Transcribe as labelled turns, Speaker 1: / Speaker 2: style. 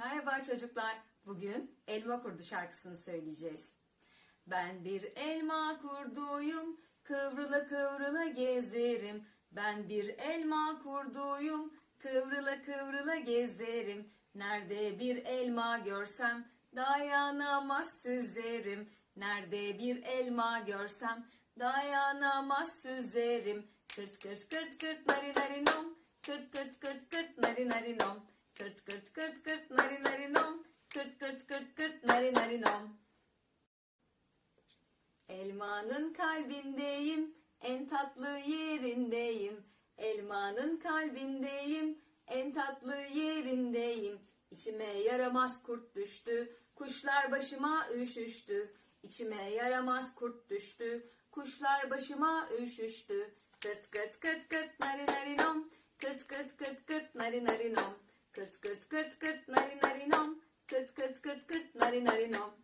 Speaker 1: Merhaba çocuklar. Bugün Elma Kurdu şarkısını söyleyeceğiz. Ben bir elma kurduyum, kıvrıla kıvrıla gezerim. Ben bir elma kurduyum, kıvrıla kıvrıla gezerim. Nerede bir elma görsem, dayanamaz süzerim. Nerede bir elma görsem, dayanamaz süzerim. Kırt kırt kırt kırt nari nari nom, kırt kırt kırt kırt nari nari nom. Kırt kırt kırt kırt nari nari nom, kırt kırt kırt nari nari nom. Elmanın kalbindeyim, en tatlı yerindeyim. Elmanın kalbindeyim, en tatlı yerindeyim. İçime yaramaz kurt düştü, kuşlar başıma üşüştü. İçime yaramaz kurt düştü, kuşlar başıma üşüştü. Kırt kırt kırt kırt nari nari nom, kırt kırt kırt kırt nari nari nom. Kırt kırt kırt kırt nari nari nom, kırt kırt